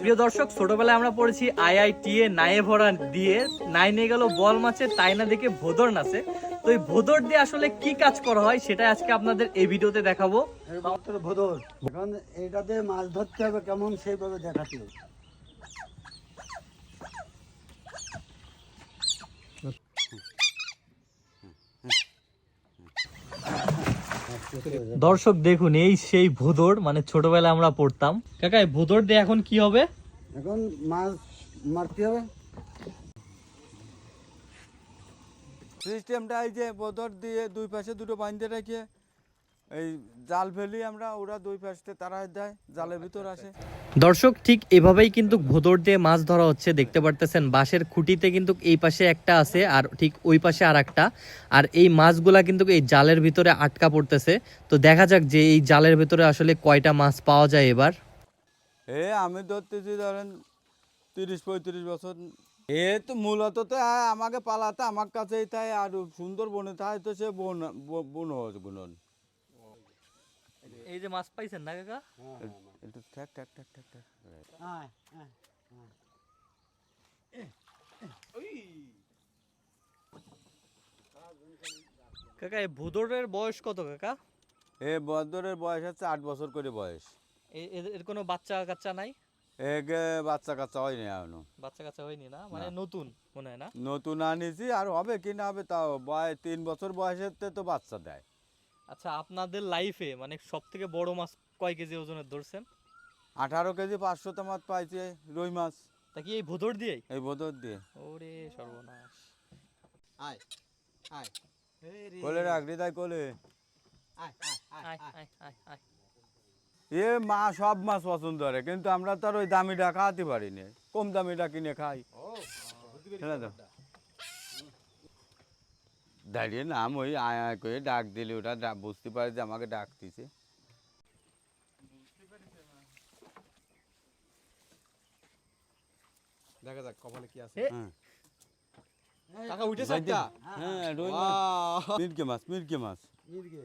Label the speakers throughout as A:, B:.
A: প্রিয় দর্শক, ছোটবেলায় আমরা পড়েছি আইআইটি এ নায়ে ভরা দিয়ে। নাই নিয়ে গেল বল মাছে, তাই না দেখে ভোদর নাচে। তো এই ভোদর দিয়ে আসলে কি কাজ করা হয় সেটা আজকে আপনাদের এই ভিডিওতে দেখাবো।
B: ভোদর। এখন এটাতে মাছ ধরতে হবে, কেমন সেইভাবে দেখাতে হবে।
A: দর্শক দেখুন এই সেই ভোদর মানে ছোটবেলায় আমরা পড়তাম। কাকা ভুদর ভোদর দিয়ে এখন কি হবে?
B: এখন মাছ মারতে হবে।
C: সিস্টেমটা এই যে ভোদর দিয়ে দুই পাশে দুটো বাঁধতে রেখে এই জাল ফেলি আমরা ওরা দুই পাশে তারা দেয় জালের ভিতর আসে।
A: দর্শক ঠিক এভাবেই কিন্তু ভোদর দিয়ে মাছ ধরা হচ্ছে দেখতে পারতেছেন। বাঁশের খুঁটিতে কিন্তু এই পাশে একটা আছে আর ঠিক ওই পাশে আর একটা আর এই মাছগুলা কিন্তু এই জালের ভিতরে আটকা পড়তেছে। তো দেখা যাক যে এই জালের ভিতরে আসলে কয়টা মাছ পাওয়া যায় এবার।
C: এ আমি ধরতেছি ধরেন তিরিশ পঁয়ত্রিশ বছর। এ তো মূলত তো আমাকে পালাতে আমার কাছেই তাই আর সুন্দর বনে তাই তো সে বন বন গুণন
A: এই যে মাছ পাইছেন না কাকা?
C: একটু ঠ্যাক ঠ্যাক ঠ্যাক ঠ্যাক ঠ্যাক
B: আয়, আয়।
A: কাকা এই ভোদরের বয়স কত কাকা?
C: এ বদরের বয়স হচ্ছে আট বছর করে বয়স।
A: এর এর কোনো বাচ্চা কাচ্চা নাই?
C: এগে বাচ্চা কাচ্চা হয়নি এখনও।
A: বাচ্চা কাচ্চা হয়নি না? মানে নতুন মনে হয় না?
C: নতুন আনিছি আর হবে কি না হবে তাও বয়স তিন বছর বয়সের তো বাচ্চা দেয়।
A: আচ্ছা আপনাদের লাইফে মানে সব থেকে বড় মাছ কয় কেজি ওজনের ধরছেন?
C: আঠারো কেজি পাঁচশো মাছ পাইছে রুই মাছ।
A: তা কি এই ভোদর দিয়েই
C: এই বোধর দিয়ে।
A: ওরে সর্বনাশ।
B: আয়, আয়।
C: কোলে রাখ হৃদয় কোলে।
B: আয়, আয়, আয়,
A: আয়
B: আয়।
A: আয় আয় আয়।
C: এ মা সব মাছ পছন্দ করে কিন্তু আমরা তো আর ওই দামিটা খাওয়াতে পারিনি কম দামিটা কিনে খাই। দাঁড়িয়ে নাম ওই আয় আয় করে ডাক দিলে ওটা বুঝতে পারে যে আমাকে ডাকতেছে।
D: দেখা যাক কপালে কি আছে।
C: হ্যাঁ।
D: কাকা উঠেছে একটা
C: হ্যাঁ রুই মাছ মিরকে মাছ মিরকে মাছ।
B: মির্গে।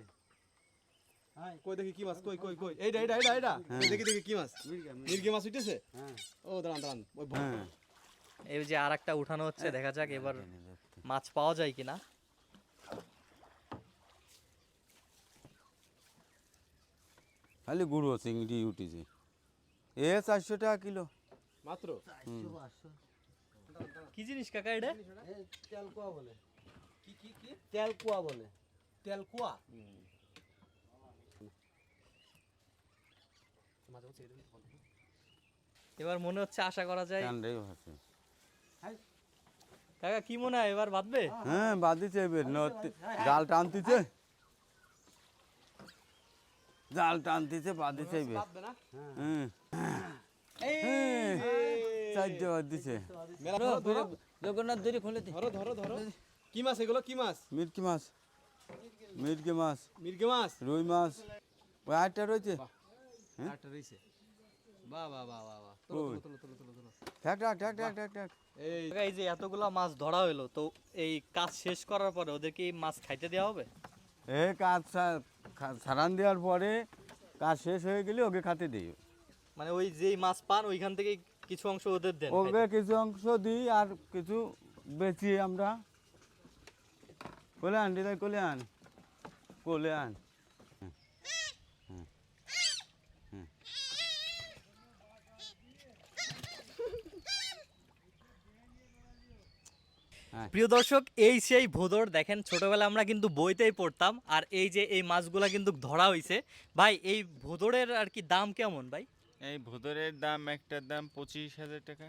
D: কই দেখি কি মাছ কই কই কই। এইটা এইটা এইটা এইটা
C: হ্যাঁ।
D: এই দেখি দেখি কি মাছ।
B: মির্গে, মির্গে।
D: মির্গে মাছ উঠেছে। ও দাঁড়ান দাঁড়ান। ওই
A: এই যে আর একটা উঠানো হচ্ছে দেখা যাক এবার মাছ পাওয়া যায় কিনা।
C: খালি গুঁড়ো চিংড়ি উঠেছে এ চারশো টাকা কিলো।
D: মাত্র?
A: কি জিনিস কাকা এটা?
B: তেলকুয়া বলে।
D: কি কি কি?
B: তেলকুয়া বলে।
D: তেল কুয়া
A: এবার মনে হচ্ছে আশা করা যায়। কাকা কি মনে হয় এবার বাঁধবে?
C: হ্যাঁ বাঁধিছে এবার। জাল টানতিছে। জাল টানতিছে বাঁধিছে এবার। হ্যাঁ। চারটে
D: জগন্নাথ ধরে খুলে ধরো ধরো ধরো। কি মাছ এগুলো? কি মাছ?
C: মিরকি মাছ। মিরকি মাছ।
D: মাছ?
C: রুই মাছ। ওই আটটা রয়েছে? হ্যাঁ?
D: আটটা এই।
A: যে এতগুলা মাছ ধরা হলো তো এই কাজ শেষ করার পরে ওদেরকে এই মাছ খাইতে দেওয়া হবে?
C: এই কাজ সারান দেওয়ার পরে কাজ শেষ হয়ে গেলে ওকে খাতে দিই
A: মানে ওই যেই মাছ পান ওইখান থেকে কিছু অংশ ওদের দেন
C: ওকে কিছু অংশ দিই আর কিছু বেচি আমরা। কোলে আন দিদাই কোলে আন। কোলে আন।
A: প্রিয় দর্শক এই সেই ভোদর দেখেন ছোটবেলায় আমরা কিন্তু বইতেই পড়তাম আর এই যে এই মাছগুলা কিন্তু ধরা হইছে। ভাই এই ভোদরের আর কি দাম কেমন ভাই?
E: এই ভোদরের দাম একটার দাম পঁচিশ হাজার টাকা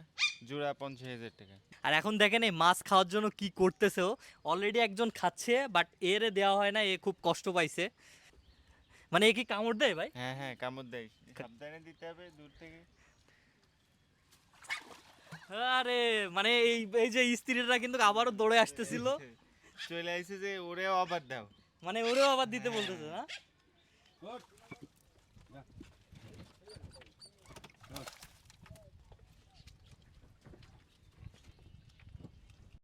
E: জোড়া পঞ্চাশ হাজার টাকা।
A: আর এখন দেখেন এই মাছ খাওয়ার জন্য কি করতেছে ও। অলরেডি একজন খাচ্ছে বাট এরে দেওয়া হয় না এ খুব কষ্ট পাইছে। মানে এ কি কামড় দেয় ভাই?
E: হ্যাঁ হ্যাঁ কামড় দেয়। সাবধানে দিতে হবে দূর থেকে।
A: আরে মানে এই এই যে স্ত্রীরা কিন্তু আবারও দৌড়ে আসতেছিল।
E: চলে আইসে যে ওরেও আবার দাও।
A: মানে ওরেও আবার দিতে বলতেছে না?